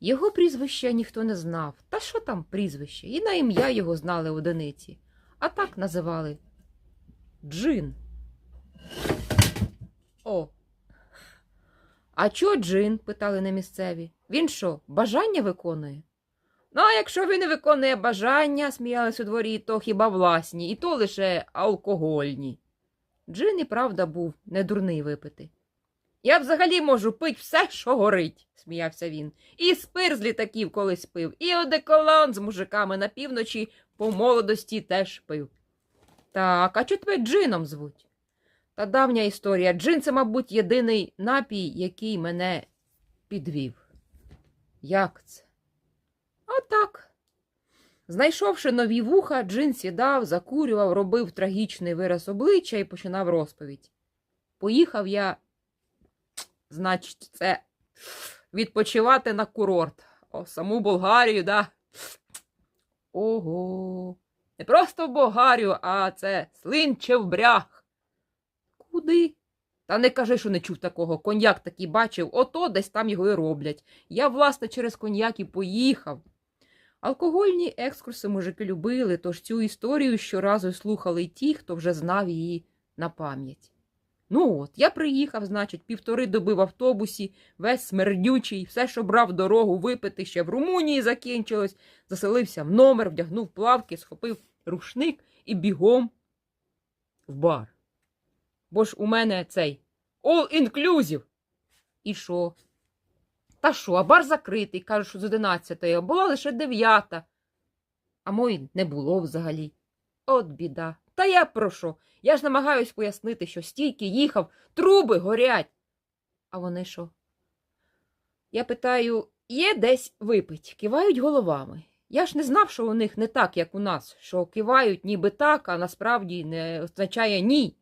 Його прізвища ніхто не знав. Та що там прізвище? І на ім'я його знали одиниці. А так називали Джин. О. А чо Джин? питали на місцеві. Він що, бажання виконує? Ну, а якщо він не виконує бажання, сміялись у дворі, то хіба власні, і то лише алкогольні. Джин і правда був не дурний випити. Я взагалі можу пить все, що горить, сміявся він. І спир з літаків колись пив, і одеколон з мужиками на півночі по молодості теж пив. Так, а чого тебе джином звуть? Та давня історія. Джин це, мабуть, єдиний напій, який мене підвів. Як це? Отак. Знайшовши нові вуха, Джин сідав, закурював, робив трагічний вираз обличчя і починав розповідь. Поїхав я, значить, це відпочивати на курорт. О, саму Болгарію, да. Ого. Не просто в Болгарію, а це слинчев бряг. Куди? Та не кажи, що не чув такого. Коньяк такий бачив, ото десь там його і роблять. Я, власне, через коньяк і поїхав. Алкогольні екскурси мужики любили, тож цю історію щоразу слухали й ті, хто вже знав її на пам'ять. Ну от, я приїхав, значить, півтори доби в автобусі, весь смердючий, все, що брав дорогу випити, ще в Румунії закінчилось, заселився в номер, вдягнув плавки, схопив рушник і бігом в бар. Бо ж у мене цей all inclusive. І що? Та що, а бар закритий, кажуть, що з 11 а була лише 9. А мої не було взагалі. От біда. Та я про що? Я ж намагаюсь пояснити, що стільки їхав, труби горять. А вони що? Я питаю, є десь випить, кивають головами. Я ж не знав, що у них не так, як у нас, що кивають ніби так, а насправді не означає ні.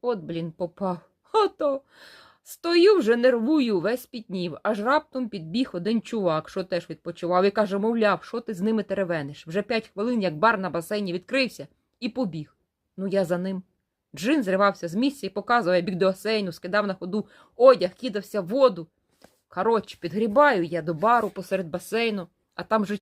От, блін, попав. Ото. Стою вже нервую, весь пітнів, аж раптом підбіг один чувак, що теж відпочивав, і каже, мовляв, що ти з ними теревениш. Вже п'ять хвилин, як бар на басейні відкрився, і побіг. Ну, я за ним. Джин зривався з місця і показував, я біг до басейну, скидав на ходу одяг, кидався в воду. Коротше, підгрібаю я до бару посеред басейну, а там же